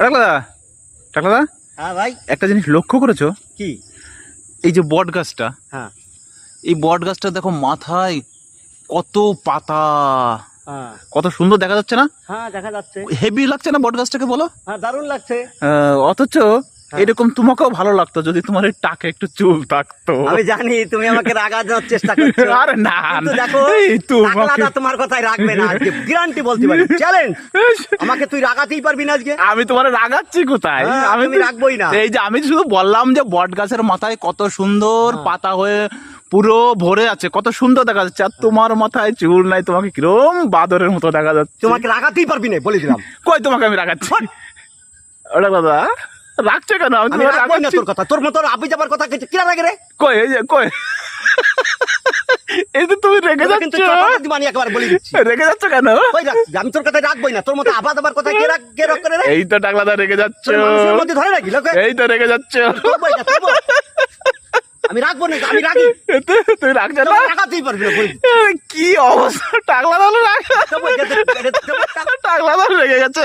টাকলাদা টাকলাদা হ্যাঁ ভাই। একটা জিনিস লক্ষ্য করেছ? কি? এই যে বট গাছটা হ্যাঁ। এই বট গাছটা দেখো মাথায় কত পাতা। হ্যাঁ। কত সুন্দর দেখা যাচ্ছে না? হ্যাঁ দেখা যাচ্ছে। হেভি লাগছে না বট গাছটাকে বলো? হ্যাঁ দারুণ লাগছে। অথচ এরকম তোমাকেও ভালো লাগতো যদি তোমার এই টাকে একটু চুল থাকতো। আমি জানি তুমি আমাকে রাগানোর চেষ্টা করছ। আরে না দেখো তোমাকে তোমার কথাই রাখবে না আজকে। গ্যারান্টি বলতে পারি। চ্যালেঞ্জ আমাকে তুই রাগাতেই পারবি না আজকে। আমি তোমার রাগাচ্ছি কোথায়? হ্যাঁ, আমি রাখবোই না। এই যে আমি শুধু বললাম যে বট গাছের মাথায় কত সুন্দর হ্যাঁ। পাতা হয়ে পুরো ভরে আছে কত সুন্দর দেখা যাচ্ছে। আর তোমার মাথায় চুল নাই তোমাকে কিরম বাদরের মতো দেখা যাচ্ছে। তোমাকে রাগাতেই পারবি না বলে দিলাম। কই তোমাকে আমি রাগাচ্ছি? ওটা দাদা রাখছো কেন? আমি আমি তোমার না তোর কথা। তোর মতো আপি যাবার কথা কিছু কিরা লাগে রে? কই এই যে কই? এই যে তুমি রেগে কিন্তু যাচ্ছ। চপাতে একবার বলে দিচ্ছি। রেগে যাচ্ছ কেন? আমি তোর রাখবোই না। তোর মতো আবা দাবার কথা কে রাখ কে রাখ করে রে? এই তো টাকলাদা রেগে যাচ্ছ। মানুষের মধ্যে ধরে রাখি লোকে। এই তো রেগে যাচ্ছ। আমি রাখব না আমি রাখি তুই রাখছো না রাখাতেই পারবি না কি অবস্থা? টাকলা রাখ টাকলা রেগে গেছে।